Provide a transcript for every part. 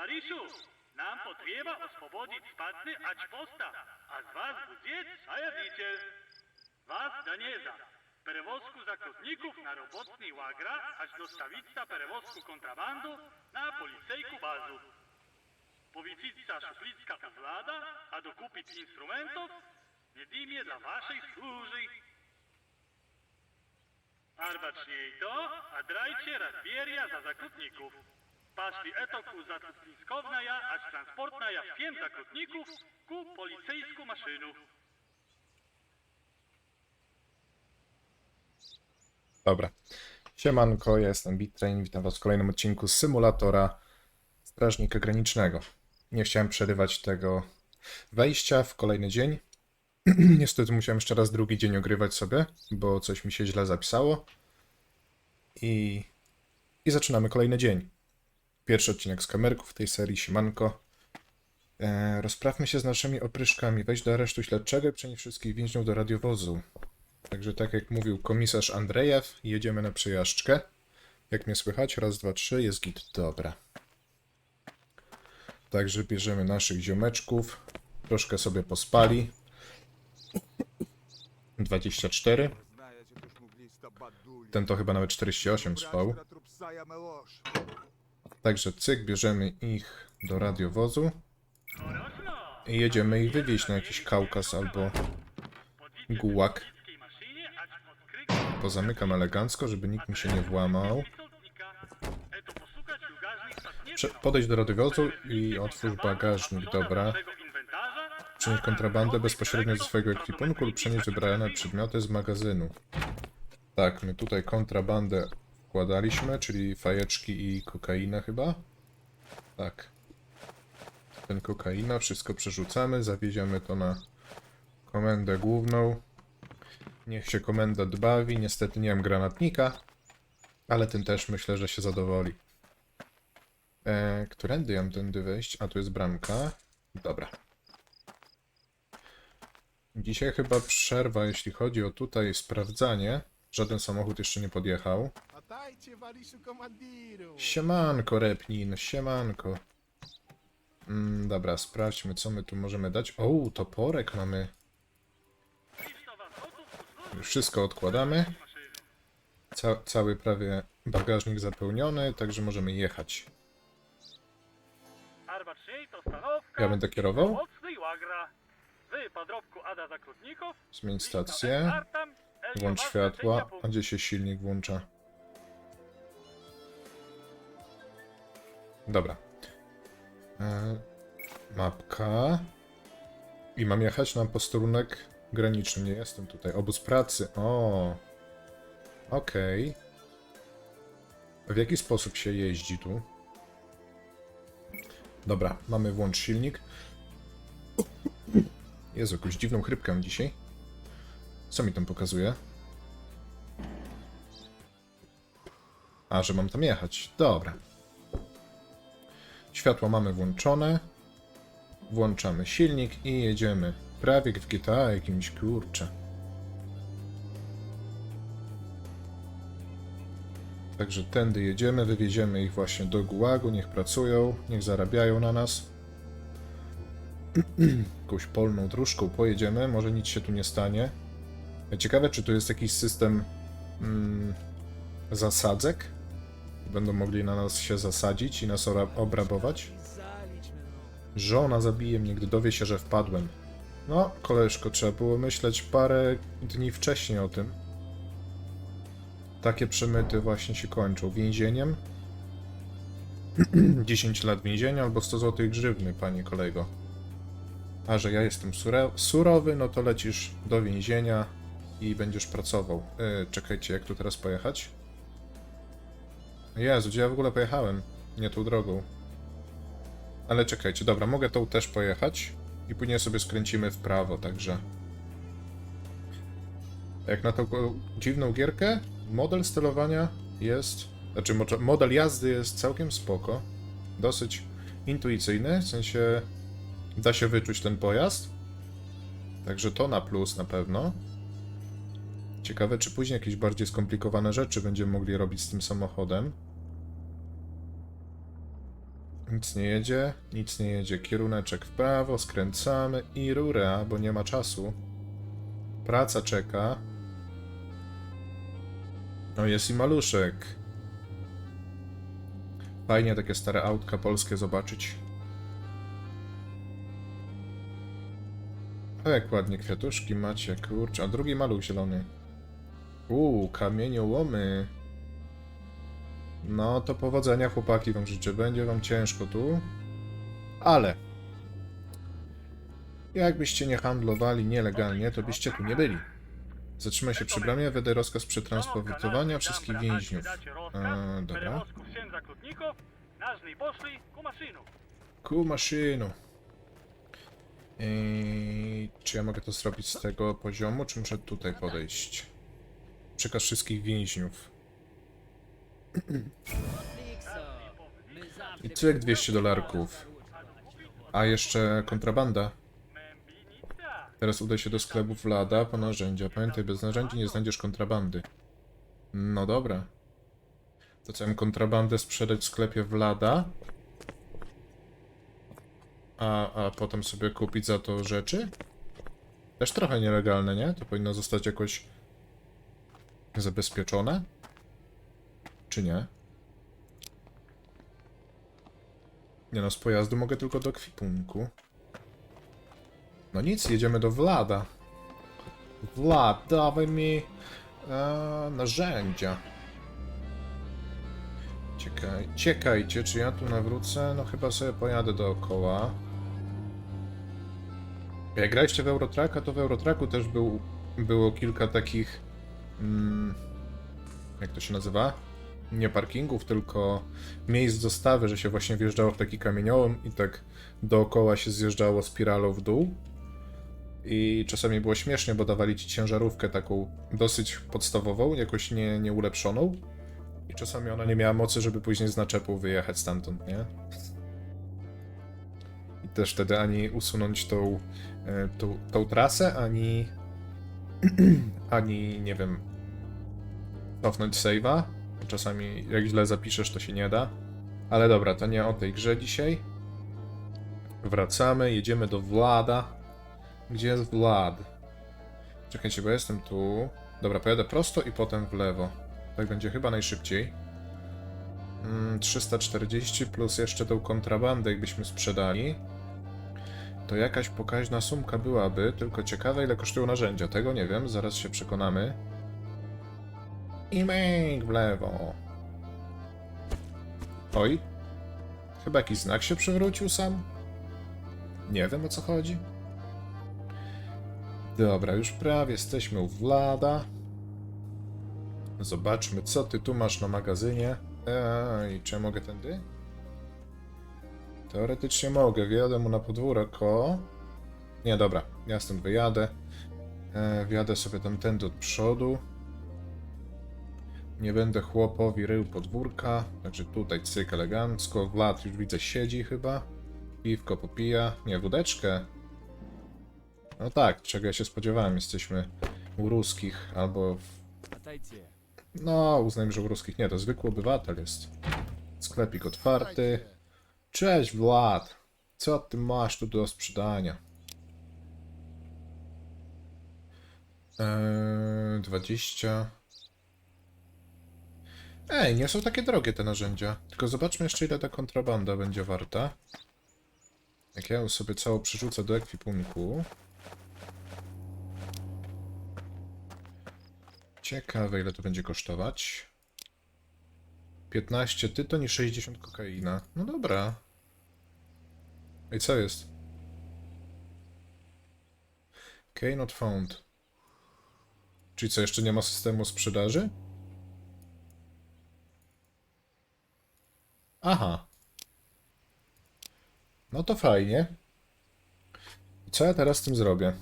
Товаришу, нам потрібно освободити спадни ачпоста, а з вас буде саядитель. Вас, Данеза, перевозку заключників на роботний лагера, аж доставиться перевозку контрабанду на поліцейку базу. Повітиться шуфлицька влада, а докупить інструментів, недім'є для вашої служби. Арбачniej to, a drajcie razbierja za zakrutników. Paszli etoku zatrudniskownaja, aż transportnaja pięć zakrutników ku policyjsku maszynu. Dobra. Siemanko, ja jestem Bitrain, witam was w kolejnym odcinku symulatora Strażnika Granicznego. Nie chciałem przerywać tego wejścia w kolejny dzień. Niestety musiałem jeszcze raz drugi dzień ogrywać sobie, bo coś mi się źle zapisało. I, i zaczynamy kolejny dzień. Pierwszy odcinek z kamerków tej serii, siemanko. E, rozprawmy się z naszymi opryszkami. Wejdź do aresztu śledczego i przenieś wszystkich więźniów do radiowozu. Także tak jak mówił komisarz Andrejew, jedziemy na przejażdżkę. Jak mnie słychać? Raz, dwa, trzy, jest git. Dobra. Także bierzemy naszych ziomeczków. Troszkę sobie pospali. 24. Ten to chyba nawet 48 spał. Także cyk, bierzemy ich do radiowozu i jedziemy ich wywieźć na jakiś Kaukaz albo Gułak. Pozamykam elegancko, żeby nikt mi się nie włamał. Prze podejdź do radiowozu i otwórz bagażnik, dobra. Przenieść kontrabandę bezpośrednio ze swojego ekwipunku lub przenieść wybrane przedmioty z magazynu. Tak, my tutaj kontrabandę wkładaliśmy, czyli fajeczki i kokainę chyba. Tak. Ten kokaina, wszystko przerzucamy, zawieziemy to na komendę główną. Niech się komendant bawi, niestety nie mam granatnika, ale tym też myślę, że się zadowoli. E, którędy ja mam tędy wejść? A, tu jest bramka. Dobra. Dzisiaj chyba przerwa, jeśli chodzi o tutaj sprawdzanie. Żaden samochód jeszcze nie podjechał. Witajcie, Komandiru! Siemanko, Repnin, siemanko. Mm, dobra, sprawdźmy, co my tu możemy dać. O, toporek mamy. Wszystko odkładamy. Ca cały prawie bagażnik zapełniony, także możemy jechać. Ja będę kierował. Zmień stację. Włącz światła. A gdzie się silnik włącza? Dobra. E, mapka. I mam jechać na posterunek graniczny. Nie jestem tutaj. Obóz pracy. O. Okej. W jaki sposób się jeździ tu? Dobra, mamy włącz silnik. Jezu, jakąś dziwną chrypkę dzisiaj. Co mi tam pokazuje? A, że mam tam jechać. Dobra. Światła mamy włączone. Włączamy silnik i jedziemy. Prawie w GTA jakimś kurcze. Także tędy jedziemy, wywieziemy ich właśnie do Gułagu, niech pracują, niech zarabiają na nas. Jakąś polną dróżką pojedziemy, może nic się tu nie stanie. Ciekawe, czy tu jest jakiś system mm, zasadzek? Będą mogli na nas się zasadzić i nas obrabować? Żona zabije mnie, gdy dowie się, że wpadłem. No, koleżko, trzeba było myśleć parę dni wcześniej o tym. Takie przemyty właśnie się kończą więzieniem. 10 lat więzienia albo 100 zł grzywny, panie kolego. A że ja jestem surowy, no to lecisz do więzienia i będziesz pracował. Yy, czekajcie, jak tu teraz pojechać? Jezu, gdzie ja w ogóle pojechałem? Nie tą drogą. Ale czekajcie, dobra, mogę tą też pojechać i później sobie skręcimy w prawo, także... Jak na tą dziwną gierkę, model sterowania jest... Znaczy, mo- model jazdy jest całkiem spoko. Dosyć intuicyjny, w sensie da się wyczuć ten pojazd. Także to na plus na pewno. Ciekawe, czy później jakieś bardziej skomplikowane rzeczy będziemy mogli robić z tym samochodem. Nic nie jedzie, nic nie jedzie. Kieruneczek w prawo, skręcamy i rura, bo nie ma czasu. Praca czeka. No jest i maluszek. Fajnie takie stare autka polskie zobaczyć. O, jak ładnie kwiatuszki macie, kurczę. A drugi maluch zielony. Uuu, kamieniołomy. No to powodzenia chłopaki wam życzę. Będzie wam ciężko tu. Ale jakbyście nie handlowali nielegalnie, to byście tu nie byli. Zatrzymaj się przy bramie, wydaj rozkaz przetransportowania wszystkich więźniów. E, dobra. Ku maszynu. Czy ja mogę to zrobić z tego poziomu, czy muszę tutaj podejść? przekaz wszystkich więźniów. I cyk 200 dolarków. A jeszcze kontrabanda. Teraz udaj się do sklepów Lada po narzędzia. Pamiętaj, bez narzędzi nie znajdziesz kontrabandy. No dobra. To co, kontrabandę sprzedać w sklepie Vlada? A, a potem sobie kupić za to rzeczy? Też trochę nielegalne, nie? To powinno zostać jakoś zabezpieczone? Czy nie? Nie no, z pojazdu mogę tylko do kwipunku. No nic, jedziemy do Vlada. Vlad, dawaj mi e, narzędzia. Ciekaj, ciekajcie, czy ja tu nawrócę? No chyba sobie pojadę dookoła. Jak graliście w Eurotracka, to w Eurotracku też był, było kilka takich... Mm, jak to się nazywa? Nie parkingów, tylko miejsc dostawy, że się właśnie wjeżdżało w taki kamieniołom i tak dookoła się zjeżdżało spiralą w dół. I czasami było śmiesznie, bo dawali ci ciężarówkę taką dosyć podstawową, jakoś nie, nie ulepszoną. I czasami ona nie miała mocy, żeby później z naczepu wyjechać stamtąd, nie? I też wtedy ani usunąć tą, e, tą, tą trasę, ani ani, nie wiem, cofnąć save'a. Czasami jak źle zapiszesz, to się nie da. Ale dobra, to nie o tej grze dzisiaj. Wracamy, jedziemy do Vlada. Gdzie jest Vlad? Czekajcie, bo jestem tu. Dobra, pojadę prosto i potem w lewo. Tak będzie chyba najszybciej. Mm, 340 plus jeszcze tą kontrabandę, jakbyśmy sprzedali. To jakaś pokaźna sumka byłaby, tylko ciekawe ile kosztują narzędzia. Tego nie wiem, zaraz się przekonamy. I myk w lewo. Oj. Chyba jakiś znak się przewrócił sam. Nie wiem o co chodzi. Dobra, już prawie jesteśmy u Vlada. Zobaczmy, co ty tu masz na magazynie. Ej, czy ja mogę tędy? Teoretycznie mogę, wjadę mu na podwórek, o. Nie, dobra, ja stąd wyjadę. E, wjadę sobie tamtędy od przodu. Nie będę chłopowi rył podwórka, także tutaj cyk elegancko. Vlad już widzę siedzi chyba. Piwko popija. Nie, wódeczkę. No tak, czego ja się spodziewałem, jesteśmy u ruskich, albo w... No, uznajmy, że u ruskich nie, to zwykły obywatel jest. Sklepik otwarty. Cześć Vlad, co ty masz tu do sprzedania? Eee, 20. Ej, nie są takie drogie te narzędzia. Tylko zobaczmy jeszcze ile ta kontrabanda będzie warta. Jak ja ją sobie całą przerzucę do ekwipunku. Ciekawe ile to będzie kosztować. 15 tyton i 60 kokaina. No dobra. I co jest? Key not found. Czyli co, jeszcze nie ma systemu sprzedaży? Aha. No to fajnie. Co ja teraz z tym zrobię?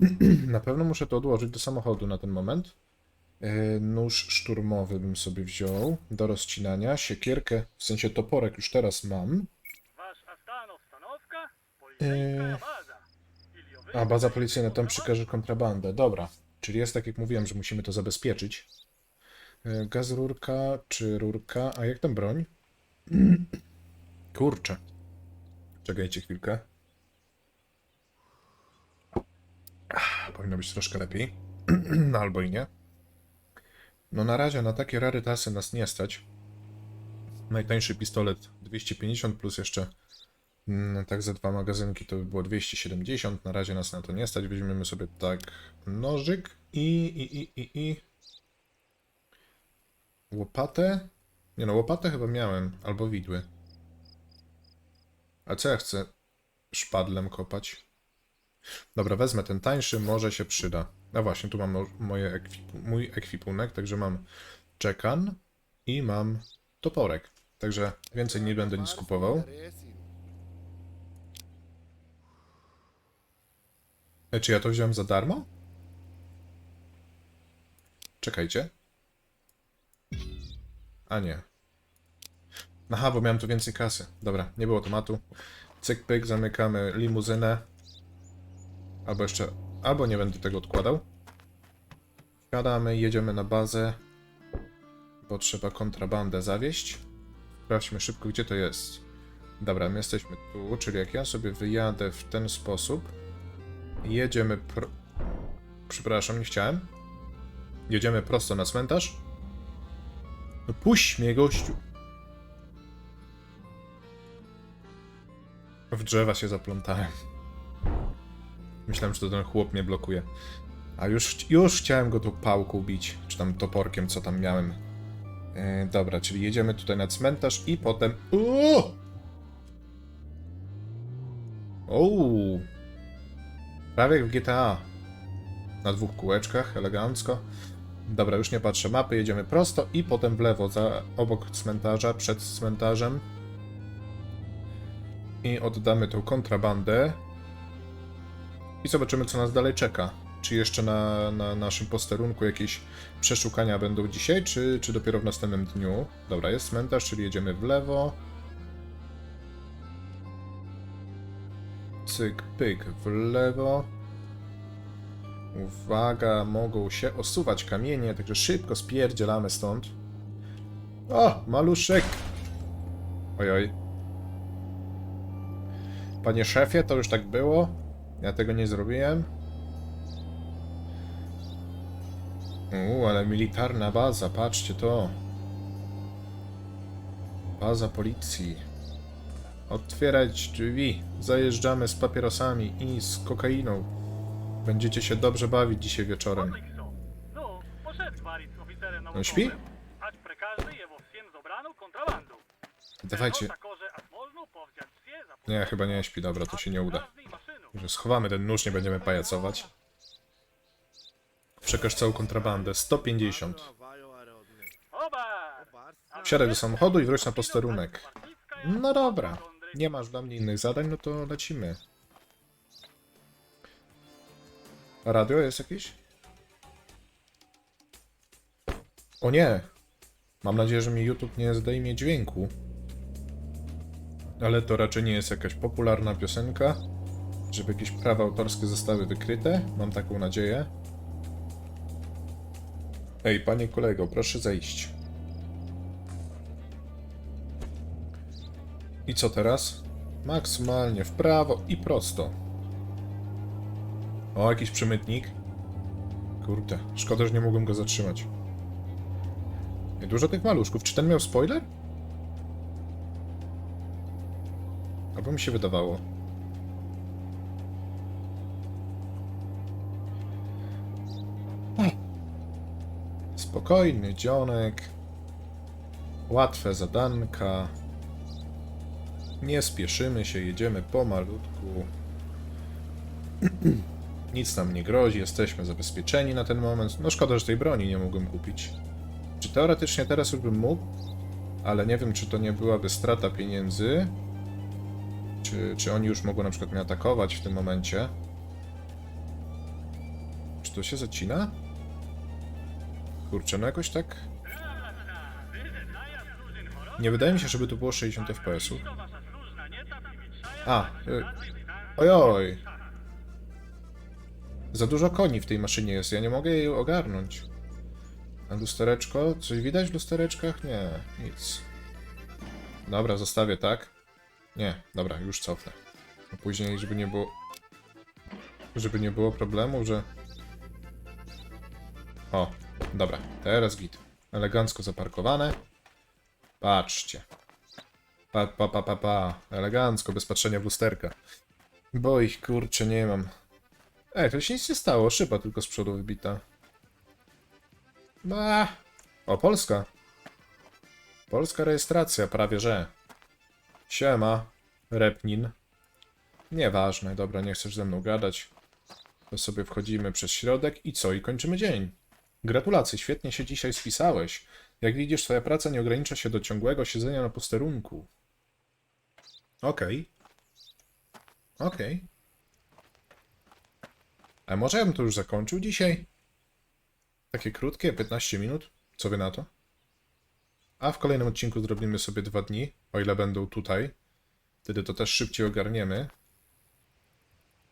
na pewno muszę to odłożyć do samochodu na ten moment. E, nóż szturmowy bym sobie wziął do rozcinania. Siekierkę, w sensie toporek już teraz mam. A, e, baza policyjna, tam przekaże kontrabandę. Dobra, czyli jest tak jak mówiłem, że musimy to zabezpieczyć. E, gaz rurka czy rurka, a jak tam broń? Kurczę. Czekajcie chwilkę. Ach, Powinno być troszkę lepiej. No albo i nie. No na razie na takie rarytasy nas nie stać. Najtańszy pistolet 250 plus jeszcze mm, tak za dwa magazynki to by było 270. Na razie nas na to nie stać. Weźmiemy sobie tak nożyk i i i i i łopatę. Nie no, łopatę chyba miałem, albo widły. A co ja chcę szpadlem kopać? Dobra, wezmę ten tańszy, może się przyda. A właśnie, tu mam mo- moje ekwipu- mój ekwipunek, także mam czekan i mam toporek. Także więcej nie będę nic kupował. E, czy ja to wziąłem za darmo? Czekajcie. A nie. Aha, bo miałem tu więcej kasy. Dobra, nie było tematu. Cyk, pyk, zamykamy limuzynę. Albo jeszcze... Albo nie będę tego odkładał. Wsiadamy, jedziemy na bazę. Bo trzeba kontrabandę zawieść. Sprawdźmy szybko, gdzie to jest. Dobra, my jesteśmy tu, czyli jak ja sobie wyjadę w ten sposób, jedziemy pro... Przepraszam, nie chciałem. Jedziemy prosto na cmentarz. No puść mnie, gościu. W drzewa się zaplątałem. Myślałem, że to ten chłop mnie blokuje. A już, już chciałem go tu pałką bić, czy tam toporkiem, co tam miałem. E, dobra, czyli jedziemy tutaj na cmentarz i potem... Uuu! Ouu! Prawie jak w GTA. Na dwóch kółeczkach, elegancko. Dobra, już nie patrzę mapy, jedziemy prosto i potem w lewo, za, obok cmentarza, przed cmentarzem. I oddamy tą kontrabandę. I zobaczymy, co nas dalej czeka. Czy jeszcze na, na naszym posterunku jakieś przeszukania będą dzisiaj, czy, czy dopiero w następnym dniu? Dobra, jest cmentarz, czyli jedziemy w lewo. Cyk, pyk, w lewo. Uwaga, mogą się osuwać kamienie, także szybko spierdzielamy stąd. O, maluszek! Ojoj. Panie szefie, to już tak było? Ja tego nie zrobiłem. Uuu, ale militarna baza, patrzcie to. Baza policji. Otwierać drzwi. Zajeżdżamy z papierosami i z kokainą. Będziecie się dobrze bawić dzisiaj wieczorem. On śpi? Dawajcie. Nie, chyba nie śpi, dobra, to się nie uda. Że schowamy ten nóż, nie będziemy pajacować. Przekaż całą kontrabandę. 150. Wsiadaj do samochodu i wróć na posterunek. No dobra. Nie masz dla mnie innych zadań, no to lecimy. Radio jest jakieś? O nie! Mam nadzieję, że mi YouTube nie zdejmie dźwięku. Ale to raczej nie jest jakaś popularna piosenka, żeby jakieś prawa autorskie zostały wykryte. Mam taką nadzieję. Ej, panie kolego, proszę zejść. I co teraz? Maksymalnie w prawo i prosto. O, jakiś przemytnik. Kurde, szkoda, że nie mogłem go zatrzymać. I dużo tych maluszków. Czy ten miał spoiler? Albo mi się wydawało. Spokojny dzionek. Łatwe zadanka. Nie spieszymy się, jedziemy pomalutku. Nic nam nie grozi, jesteśmy zabezpieczeni na ten moment. No szkoda, że tej broni nie mogłem kupić. Czy teoretycznie teraz już bym mógł? Ale nie wiem, czy to nie byłaby strata pieniędzy. Czy, czy oni już mogą na przykład mnie atakować w tym momencie? Czy to się zacina? Kurczę, no jakoś tak... Nie wydaje mi się, żeby to było 60 fps-ów. A, y, ojoj. Za dużo koni w tej maszynie jest, ja nie mogę jej ogarnąć. A lustereczko? Coś widać w lustereczkach? Nie, nic. Dobra, zostawię tak. Nie, dobra, już cofnę. A później, żeby nie było... Żeby nie było problemu, że... O, dobra, teraz git. Elegancko zaparkowane. Patrzcie. Pa, pa, pa, pa, pa. Elegancko, bez patrzenia w lusterka. Bo ich kurczę nie mam. Ej, to się nic nie stało, szyba tylko z przodu wybita. Ba. O, Polska. Polska rejestracja, prawie że. Siema, Repnin. Nieważne, dobra, nie chcesz ze mną gadać. To sobie wchodzimy przez środek i co? I kończymy dzień. Gratulacje, świetnie się dzisiaj spisałeś. Jak widzisz, twoja praca nie ogranicza się do ciągłego siedzenia na posterunku. Okej. Okej. A może ja bym to już zakończył dzisiaj? Takie krótkie, 15 minut? Co wy na to? A w kolejnym odcinku zrobimy sobie dwa dni, o ile będą tutaj. Wtedy to też szybciej ogarniemy.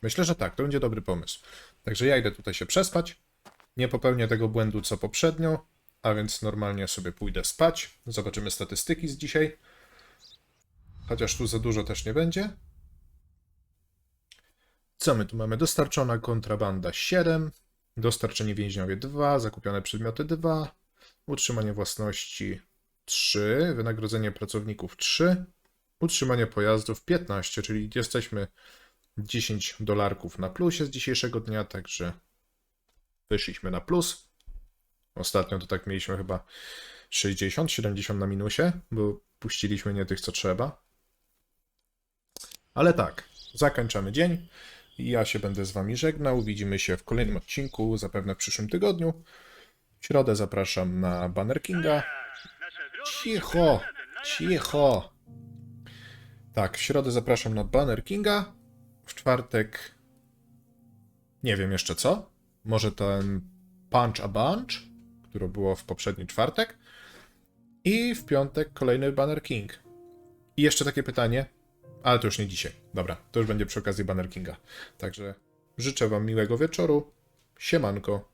Myślę, że tak, to będzie dobry pomysł. Także ja idę tutaj się przespać. Nie popełnię tego błędu co poprzednio, a więc normalnie sobie pójdę spać. Zobaczymy statystyki z dzisiaj. Chociaż tu za dużo też nie będzie. Co my tu mamy? Dostarczona kontrabanda 7, dostarczeni więźniowie 2, zakupione przedmioty 2, utrzymanie własności 3, wynagrodzenie pracowników 3, utrzymanie pojazdów 15, czyli jesteśmy 10 dolarków na plusie z dzisiejszego dnia, także wyszliśmy na plus. Ostatnio to tak mieliśmy chyba 60, 70 na minusie, bo puściliśmy nie tych co trzeba. Ale tak, zakończamy dzień. Ja się będę z wami żegnał. Widzimy się w kolejnym odcinku, zapewne w przyszłym tygodniu. W środę zapraszam na Banner Kinga. Cicho, cicho. Tak, w środę zapraszam na Banner Kinga. W czwartek nie wiem jeszcze co. Może ten Punch a Bunch, które było w poprzedni czwartek. I w piątek kolejny Banner King. I jeszcze takie pytanie, ale to już nie dzisiaj. Dobra, to już będzie przy okazji Banner Kinga. Także życzę wam miłego wieczoru. Siemanko.